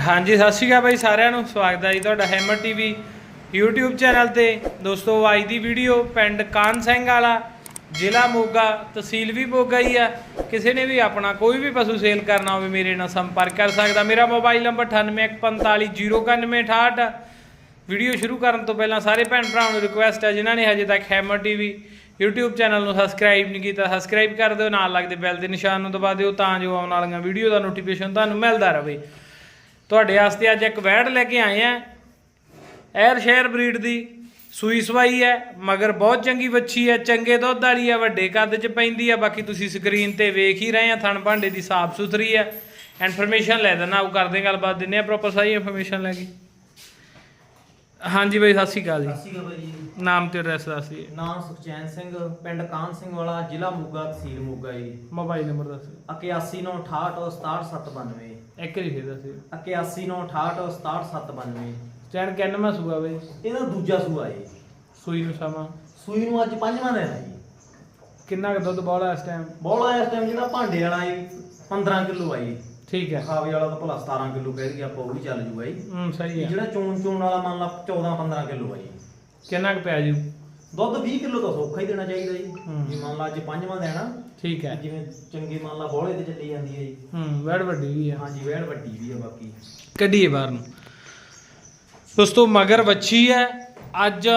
ਹਾਂਜੀ, ਸਤਿ ਸ਼੍ਰੀ ਅਕਾਲ ਬਾਈ ਸਾਰਿਆਂ ਨੂੰ। ਸਵਾਗਤ ਹੈ ਜੀ ਤੁਹਾਡਾ ਹੈਮਰ ਟੀਵੀ YouTube ਚੈਨਲ ਤੇ। ਦੋਸਤੋ, ਅੱਜ ਦੀ ਵੀਡੀਓ ਪਿੰਡ ਕਾਨ ਸਿੰਘ ਵਾਲਾ, ਜ਼ਿਲ੍ਹਾ ਮੋਗਾ, ਤਹਿਸੀਲ ਵੀ ਮੋਗਾ ਹੀ ਆ। ਕਿਸੇ ਨੇ ਵੀ ਆਪਣਾ ਕੋਈ ਵੀ ਪਸ਼ੂ ਸੇਲ ਕਰਨਾ ਹੋਵੇ, ਮੇਰੇ ਨਾਲ ਸੰਪਰਕ ਕਰ ਸਕਦਾ। ਮੇਰਾ ਮੋਬਾਈਲ ਨੰਬਰ 9815409168 ਵੀਡੀਓ ਸ਼ੁਰੂ ਕਰਨ ਤੋਂ ਪਹਿਲਾਂ ਸਾਰੇ ਭੈਣ ਭਰਾਵਾਂ ਨੂੰ ਰਿਕੁਐਸਟ ਹੈ ਜਿਨ੍ਹਾਂ ਨੇ ਹਜੇ ਤੱਕ ਹੈਮਰ ਟੀਵੀ YouTube ਚੈਨਲ ਨੂੰ ਸਬਸਕ੍ਰਾਈਬ ਨਹੀਂ ਕੀਤਾ ਸਬਸਕ੍ਰਾਈਬ ਕਰ ਦਿਓ, ਨਾਲ ਲੱਗਦੇ ਬੈਲ ਦੇ ਨਿਸ਼ਾਨ ਨੂੰ ਦਬਾ ਦਿਓ, ਤਾਂ ਜੋ ਆਉਣ ਵਾਲੀਆਂ ਵੀਡੀਓ ਦਾ ਨੋਟੀਫਿਕੇਸ਼ਨ ਤੁਹਾਨੂੰ ਮਿਲਦਾ ਰਹੇ। ਤੁਹਾਡੇ ਵਾਸਤੇ ਅੱਜ ਇੱਕ ਵੈੜ ਲੈ ਕੇ ਆਏ ਆ। ਐਰ ਸ਼ਹਿਰ ਬਰੀਡ ਦੀ ਸੂਈ ਸਵਾਈ ਹੈ ਮਗਰ ਬਹੁਤ ਚੰਗੀ ਵੱਛੀ ਹੈ ਚੰਗੇ ਦੁੱਧ ਵਾਲੀ ਹੈ ਵੱਡੇ ਕੱਦ 'ਚ ਪੈਂਦੀ ਹੈ ਬਾਕੀ ਤੁਸੀਂ ਸਕਰੀਨ ਤੇ ਵੇਖ ਹੀ ਰਹੇ ਆ ਥਣ ਭਾਂਡੇ ਦੀ ਸਾਫ਼ ਸੁਥਰੀ ਹੈ। ਇਨਫੋਰਮੇਸ਼ਨ ਲੈ ਦੇਣਾ ਉਹ ਕਰਦੇ ਗੱਲਬਾਤ ਦਿੰਨੇ ਆ ਪ੍ਰੋਪਰ ਸਾਰੀ ਇਨਫੋਰਮੇਸ਼ਨ ਲੈ ਕੇ। ਹਾਂਜੀ ਬਾਈ ਸਤਿ ਸ਼੍ਰੀ ਅਕਾਲ ਸਤਿ ਜੀ ਸ਼੍ਰੀ ਅਕਾਲ ਬਾਈ ਜੀ। ਨਾਮ ਤੇ ਐਡਰੈਸ ਦੱਸ ਦਿਓ। ਨਾਮ ਸੁਖਚੈਨ ਸਿੰਘ ਪਿੰਡ ਕਾਨ ਸਿੰਘ ਵਾਲਾ ਜ਼ਿਲ੍ਹਾ ਮੋਗਾ ਤਹਿਸੀਲ ਮੋਗਾ ਜੀ। ਮੋਬਾਈਲ ਨੰਬਰ ਦੱਸ ਦਿਓ। 8198676792 ਇੱਕ ਵਾਰੀ ਫੇਰ ਦੱਸ ਦਿਓ 8198676792 ਚੈਨ ਕਿੰਨਵਾਂ ਸੂਆ ਬਾਈ ਇਹਦਾ ਦੂਜਾ ਸੂਆ ਜੀ ਸੂਈ ਨੂੰ ਸਮਾਂ। ਸੂਈ ਨੂੰ ਅੱਜ ਪੰਜਵਾਂ ਦਿਨ ਹੈ ਜੀ। ਕਿੰਨਾ ਕੁ ਦੁੱਧ ਬੋਲਾ ਇਸ ਟਾਈਮ ਬੋਲਾ ਇਸ ਟਾਈਮ ਜਿਹੜਾ ਭਾਂਡੇ ਵਾਲਾ ਜੀ 15 ਕਿਲੋ ਆਈ ਠੀਕ ਹੈ। ਖਾਵੇ ਵਾਲਾ ਤਾਂ ਭਲਾ 17 ਕਿਲੋ ਕਹਿ ਗਿਆ ਆਪਾਂ ਉਹ ਵੀ ਚੱਲ ਜੂਗਾ ਜੀ। ਹੂੰ ਸਹੀ ਹੈ। ਜਿਹੜਾ ਚੋਣ ਚੋਣ ਵਾਲਾ ਮੰਨ ਲਾ 14 15 ਕਿਲੋ ਆ ਜੀ। ਕਿੰਨਾ ਕੁ ਪਿਆ ਜੂ? ਦੁੱਧ 20 ਕਿਲੋ ਤਾਂ ਸੌਖਾ ਹੀ ਦੇਣਾ ਚਾਹੀਦਾ ਜੀ। ਹੂੰ। ਜੇ ਮੰਨ ਲਾ ਅੱਜ ਪੰਜਵਾਂ ਦੇਣਾ ਠੀਕ ਹੈ। ਜਿਵੇਂ ਚੰਗੀ ਮੰਨ ਲਾ ਬੋਲੇ ਤੇ ਚੱਲੀ ਜਾਂਦੀ ਹੈ ਜੀ। ਹੂੰ ਵੈੜ ਵੱਡੀ ਵੀ ਆ। ਹਾਂਜੀ ਵੈੜ ਵੱਡੀ ਵੀ ਆ ਬਾਕੀ। ਕੱਢੀਏ ਬਾਹਰ ਨੂੰ। ਦੋਸਤੋ ਮਗਰ ਵੱਛੀ ਹੈ। ਅੱਜ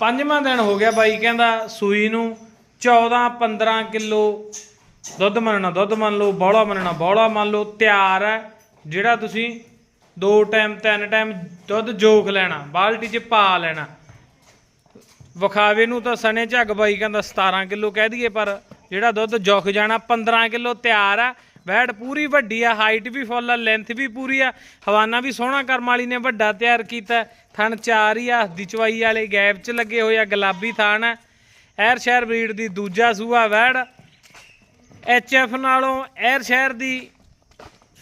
ਪੰਜਵਾਂ ਦਿਨ ਹੋ ਗਿਆ ਬਾਈ ਕਹਿੰਦਾ ਸੂਈ ਨੂੰ। 14 15 ਕਿਲੋ ਦੁੱਧ ਮੰਨਣਾ ਦੁੱਧ ਮੰਨ ਲਓ ਬੌਲਾ ਮੰਨਣਾ ਬੌਲਾ ਮੰਨ ਲਓ ਤਿਆਰ ਹੈ। ਜਿਹੜਾ ਤੁਸੀਂ ਦੋ ਟਾਈਮ ਤਿੰਨ ਟਾਈਮ ਦੁੱਧ ਜੋਖ ਲੈਣਾ ਬਾਲਟੀ 'ਚ ਪਾ ਲੈਣਾ। ਵਿਖਾਵੇ ਨੂੰ ਤਾਂ ਸਣੇ ਝੱਗ ਬਾਈ ਕਹਿੰਦਾ 17 ਕਿਲੋ ਕਹਿ ਦਈਏ, ਪਰ ਜਿਹੜਾ ਦੁੱਧ ਜੁਖ ਜਾਣਾ 15 ਕਿਲੋ ਤਿਆਰ ਆ। ਵੈੜ ਪੂਰੀ ਵੱਡੀ ਆ, ਹਾਈਟ ਵੀ ਫੁੱਲ ਆ ਲੈਂਥ ਵੀ ਪੂਰੀ ਆ। ਹਵਾਨਾ ਵੀ ਸੋਹਣਾ ਕਰਮ ਵਾਲੀ ਨੇ ਵੱਡਾ ਤਿਆਰ ਕੀਤਾ। ਥਣ ਚਾਰ ਹੀ ਆ ਦੀ ਚਵਾਈ ਵਾਲੇ ਗੈਪ 'ਚ ਲੱਗੇ ਹੋਏ ਆ, ਗੁਲਾਬੀ ਥਣ ਆ। ਐਰ ਸ਼ਹਿਰ ਬਰੀਡ ਦੀ ਦੂਜਾ ਸੂਆ ਵੈੜ। ਐਚ ਐਫ ਨਾਲੋਂ ਐਰ ਸ਼ਹਿਰ ਦੀ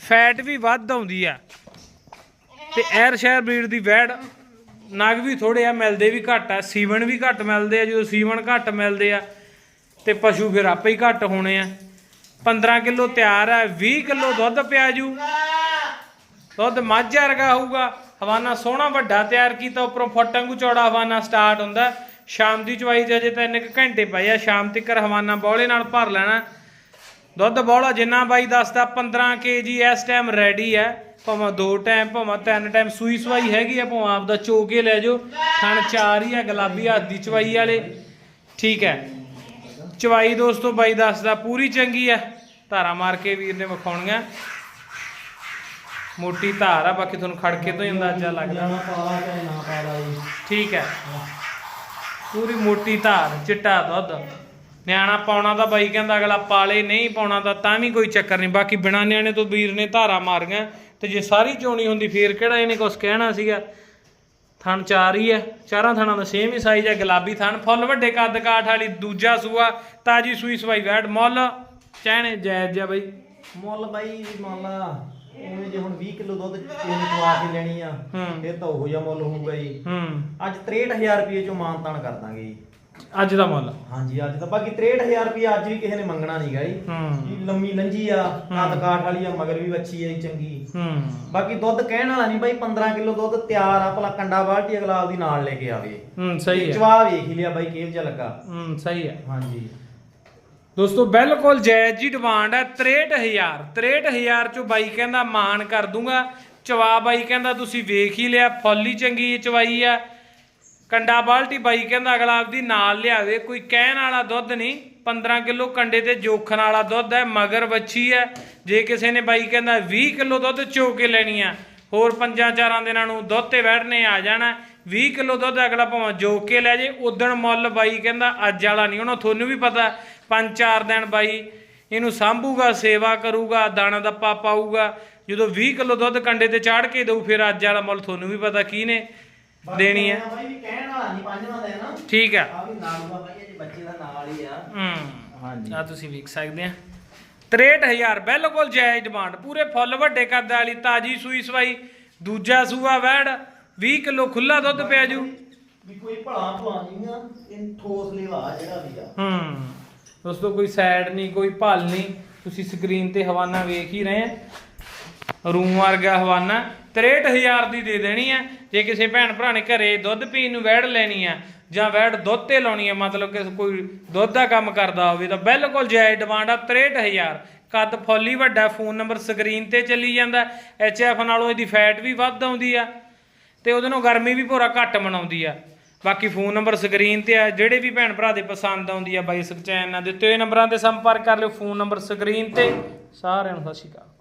ਫੈਟ ਵੀ ਵੱਧ ਆਉਂਦੀ ਆ। ਤੇ ਐਰ ਸ਼ਹਿਰ ਬਰੀਡ ਦੀ ਵੈੜ ਨਗ ਵੀ ਥੋੜੇ ਆ, ਮਿਲਦੇ ਵੀ ਘੱਟ ਆ, ਸੀਵਣ ਵੀ ਘੱਟ ਮਿਲਦੇ ਆ, ਜਦੋਂ ਸੀਵਣ ਘੱਟ ਮਿਲਦੇ ਆ ਤੇ ਪਸ਼ੂ ਫਿਰ ਆਪੇ ਹੀ ਘੱਟ ਹੋਣੇ ਆ। 15 ਕਿਲੋ ਤਿਆਰ ਆ 20 ਕਿਲੋ ਦੁੱਧ ਪਿਆ ਜੂ। ਦੁੱਧ ਮੱਝ ਵਰਗਾ ਹੋਊਗਾ। ਹਵਾਨਾ ਸੋਹਣਾ ਵੱਡਾ ਤਿਆਰ ਕੀਤਾ, ਉੱਪਰੋਂ ਫੁੱਟ ਵਾਂਗੂ ਚੌੜਾ ਹਵਾਨਾ ਸਟਾਰਟ ਹੁੰਦਾ। ਸ਼ਾਮ ਦੀ ਚਵਾਈ 'ਚ ਅਜੇ ਤਾਂ ਇੰਨੇ ਕੁ ਘੰਟੇ ਪਏ ਆ, ਸ਼ਾਮ ਤੱਕ ਹਵਾਨਾ ਬੌਲੇ ਨਾਲ ਭਰ ਲੈਣਾ। ਦੁੱਧ ਬੌਲਾ ਜਿੰਨਾ ਬਾਈ ਦੱਸਦਾ 15 ਕੇਜੀ ਇਸ ਟਾਈਮ ਰੈਡੀ ਹੈ ਭਾਵੇਂ ਦੋ ਟਾਈਮ ਭਾਵੇਂ ਤਿੰਨ ਟਾਈਮ ਸੂਈ ਸਵਾਈ ਹੈਗੀ ਆ ਭਾਵੇਂ ਆਪਦਾ ਚੋ ਕੇ ਲੈ ਜਾਓ। ਥਣ ਚਾਰ ਹੀ ਆ ਗੁਲਾਬੀ ਹੱਥ ਦੀ ਚਵਾਈ ਵਾਲੇ। ਠੀਕ ਹੈ। ਚਵਾਈ ਦੋਸਤੋ ਬਾਈ ਦੱਸਦਾ ਪੂਰੀ ਚੰਗੀ ਆ। ਧਾਰਾ ਮਾਰ ਕੇ ਵੀਰ ਨੇ ਵਿਖਾਉਣੀਆਂ। ਮੋਟੀ ਧਾਰ ਆ ਬਾਕੀ ਤੁਹਾਨੂੰ ਖੜਕੇ ਤੋਂ ਹੀ ਅੰਦਾਜ਼ਾ ਲੱਗਦਾ। ਠੀਕ ਹੈ। ਪੂਰੀ ਮੋਟੀ ਧਾਰ ਚਿੱਟਾ ਦੁੱਧ। ਨਿਆਣਾ ਪਾਉਣਾ ਤਾਂ ਬਾਈ ਕਹਿੰਦਾ ਅਗਲਾ ਪਾਲੇ ਨਹੀਂ ਪਾਉਣਾ ਤਾਂ ਤਾਂ ਵੀ ਕੋਈ ਚੱਕਰ ਨਹੀਂ। ਬਾਕੀ ਬਿਨਾ ਨਿਆਣੇ ਤੋਂ ਵੀਰ ਨੇ ਧਾਰਾ ਮਾਰੀਆਂ। ਤੇ ਜੇ ਸਾਰੀ ਚੋਣੀ ਹੁੰਦੀ ਫੇਰ ਕਿਹੜਾ ਇਹਨੇ ਕੁਝ ਕਹਿਣਾ ਸੀਗਾ? ਥਣ ਚਾਰ ਹੀ ਹੈ ਚਾਰਾਂ ਥਣਾਂ ਦਾ ਸੇਮ ਹੀ ਸਾਈਜ਼ ਹੈ ਗੁਲਾਬੀ ਥਣ ਫੁੱਲ ਵੱਡੇ ਕੱਦ ਕਾਠ ਵਾਲੀ ਦੂਜਾ ਸੂਆ ਤਾਜੀ ਸੂਈ ਸਵਾਈ ਵੈੜ ਮੁੱਲ ਚਹਿਣੇ ਜਾਇਜ਼ ਜਿਹਾ ਬਾਈ। ਮੁੱਲ ਬਾਈ ਮੰਨ ਲਾ ਉਵੇਂ ਜੇ ਹੁਣ 20 ਕਿਲੋ ਦੁੱਧ ਇਹਨੂੰ ਚਵਾ ਕੇ ਲੈਣੀ ਆ ਫਿਰ ਤਾਂ ਉਹੋ ਜਿਹਾ ਮੁੱਲ ਹੋਊਗਾ ਜੀ। ਅੱਜ 63000 ਰੁਪਏ ਚੋਂ ਮਾਨਤਾਨ ਕਰ ਦਾਂਗੇ ਜੀ। ਅੱਜ ਦਾ ਮੁੱਲ। ਹਾਂਜੀ ਅੱਜ ਤਾਂ ਬਾਕੀ 63000 ਰੁਪਏ ਅੱਜ ਵੀ ਕਿਸੇ ਨੇ ਮੰਗਣਾ ਨਹੀਂਗਾ ਜੀ। ਹੂੰ। ਜੀ ਲੰਮੀ ਲੰਜੀ ਆ ਕੱਦ ਕਾਠ ਵਾਲੀ ਆ ਮਗਰ ਵੀ ਵੱਛੀ ਆ ਜੀ ਚੰਗੀ। ਹੂੰ। ਬਾਕੀ ਦੁੱਧ ਕਹਿਣ ਵਾਲਾ ਨਹੀਂ ਬਾਈ 15 ਕਿਲੋ ਦੁੱਧ ਤਿਆਰ ਆ ਭਲਾ ਕੰਡਾ ਬਾਲਟੀ ਅਗਲਾ ਆਪਦੀ ਨਾਲ ਲੈ ਕੇ ਆਵੇ। ਹੂੰ ਸਹੀ ਹੈ। ਚਵਾ ਵੇਖ ਹੀ ਲਿਆ ਬਾਈ ਕਿਹੋ ਜਿਹਾ ਲੱਗਾ। ਹੂੰ ਸਹੀ ਹੈ। ਹਾਂਜੀ। ਦੋਸਤੋ ਬਿਲਕੁਲ ਜਾਇਜ਼ ਜੀ ਡਿਮਾਂਡ ਹੈ 63000 63000 ਚੋਂ ਬਾਈ ਕਹਿੰਦਾ ਮਾਨ ਕਰ ਦੂੰਗਾ। ਚਵਾ ਬਾਈ ਕਹਿੰਦਾ ਤੁਸੀਂ ਵੇਖ ਹੀ ਲਿਆ ਫੁੱਲ ਹੀ ਚੰਗੀ ਚਵਾਈ ਆ। ਕੰਡਾ ਬਾਲਟੀ ਬਾਈ ਕਹਿੰਦਾ ਅਗਲਾ ਆਪਦੀ ਨਾਲ ਲਿਆਵੇ, ਕੋਈ ਕਹਿਣ ਵਾਲਾ ਦੁੱਧ ਨਹੀਂ 15 ਕਿਲੋ ਕੰਡੇ ਤੇ ਜੋਖਣ ਵਾਲਾ ਦੁੱਧ ਹੈ, ਮਗਰ ਵੱਛੀ ਹੈ। ਜੇ ਕਿਸੇ ਨੇ ਬਾਈ ਕਹਿੰਦਾ 20 ਕਿਲੋ ਦੁੱਧ ਚੋ ਕੇ ਲੈਣੀ ਆ, ਹੋਰ ਪੰਜਾਂ ਚਾਰਾਂ ਦਿਨਾਂ ਨੂੰ ਦੁੱਧ ਤੇ ਬੈਠਨੇ ਆ ਜਾਣਾ 20 ਕਿਲੋ ਦੁੱਧ ਅਗਲਾ ਭਾਵੇਂ ਜੋ ਕੇ ਲੈ ਜੇ, ਉਦਣ ਮੁੱਲ ਬਾਈ ਕਹਿੰਦਾ ਅੱਜ ਵਾਲਾ ਨਹੀਂ, ਉਹਨਾਂ ਤੁਹਾਨੂੰ ਵੀ ਪਤਾ, ਪੰਜ ਚਾਰ ਦਿਨ ਬਾਈ ਇਹਨੂੰ ਸਾਂਭੂਗਾ, ਸੇਵਾ ਕਰੂਗਾ, ਦਾਣਾ ਦੱਪਾ ਪਾਊਗਾ, ਜਦੋਂ 20 ਕਿਲੋ ਦੁੱਧ ਕੰਡੇ ਤੇ ਚਾੜ ਕੇ ਦਊ, ਫਿਰ ਅੱਜ ਵਾਲਾ ਮੁੱਲ ਤੁਹਾਨੂੰ ਵੀ ਪਤਾ ਕੀ ਨੇ। ਦੇਣੀ ਹੈ ਬਾਈ ਵੀ ਕਹਿਣ ਵਾਲਾ ਨਹੀਂ ਪੰਜਵਾਂ ਦਾ ਹੈ ਨਾ। ਠੀਕ ਹੈ ਆ ਵੀ ਨਾਲ ਦਾ ਬਾਈ ਇਹ ਬੱਚੇ ਦਾ ਨਾਲ ਹੀ ਆ। ਹੂੰ। ਹਾਂਜੀ। ਆ ਤੁਸੀਂ ਵੇਖ ਸਕਦੇ ਆ। 63000 ਬਿਲਕੁਲ ਜਾਇਜ਼ ਡਿਮਾਂਡ। ਪੂਰੇ ਫੁੱਲ ਵੱਡੇ ਕੱਦ ਵਾਲੀ ਤਾਜੀ ਸੂਈ ਸਵਾਈ। ਦੂਜਾ ਸੂਆ ਵੈੜ 20 ਕਿਲੋ ਖੁੱਲਾ ਦੁੱਧ ਪਿਆ ਜੂ। ਵੀ ਕੋਈ ਭਲਾ ਭਲਾ ਨਹੀਂ ਆ ਇਹ ਠੋਸ ਲੇਵਾ ਜਿਹੜਾ ਵੀ ਆ। ਹੂੰ। ਦੋਸਤੋ ਕੋਈ ਸਾਈਡ ਨਹੀਂ ਕੋਈ ਭਲ ਨਹੀਂ। ਤੁਸੀਂ ਸਕਰੀਨ ਤੇ ਹਵਾਨਾ ਵੇਖ ਹੀ ਰਹੇ ਆ। ਰੂਮ ਵਰਗਾ ਹਵਾਨਾ 63000 ਦੀ ਦੇ ਦੇਣੀ ਆ। ਜੇ ਕਿਸੇ ਭੈਣ ਭਰਾ ਨੇ ਘਰੇ ਦੁੱਧ ਪੀਣ ਨੂੰ ਵੈੜ ਲੈਣੀ ਆ, ਜਾਂ ਵੈੜ ਦੁੱਧ ਤੇ ਲਾਉਣੀ ਆ, ਮਤਲਬ ਕਿ ਕੋਈ ਦੁੱਧ ਦਾ ਕੰਮ ਕਰਦਾ ਹੋਵੇ, ਤਾਂ ਬਿਲਕੁਲ ਜਾਇਜ਼ ਡਿਮਾਂਡ ਆ 63000 ਕੱਦ ਫੌਲੀ ਵੱਡਾ, ਫੋਨ ਨੰਬਰ ਸਕਰੀਨ ਤੇ ਚੱਲੀ ਜਾਂਦਾ। ਐਚ ਐਫ ਨਾਲੋਂ ਇਹਦੀ ਫੈਟ ਵੀ ਵੱਧ ਆਉਂਦੀ ਆ, ਤੇ ਉਹਦੇ ਨਾਲ ਗਰਮੀ ਵੀ ਪੂਰਾ ਘੱਟ ਮਨਾਉਂਦੀ ਆ। ਬਾਕੀ ਫੋਨ ਨੰਬਰ ਸਕਰੀਨ ਤੇ ਆ, ਜਿਹੜੇ ਵੀ ਭੈਣ ਭਰਾ ਦੇ ਪਸੰਦ ਆਉਂਦੀ ਆ, ਬਾਈ ਸਕਚੈਨ ਨਾਲ ਦਿੱਤੇ ਹੋਏ ਨੰਬਰਾਂ ਤੇ ਸੰਪਰਕ ਕਰ ਲਿਓ ਫੋਨ ਨੰਬਰ ਸਕਰੀਨ ਤੇ। ਸਾਰਿਆਂ ਨੂੰ ਸਤਿ ਸ਼੍ਰੀ ਅਕਾਲ।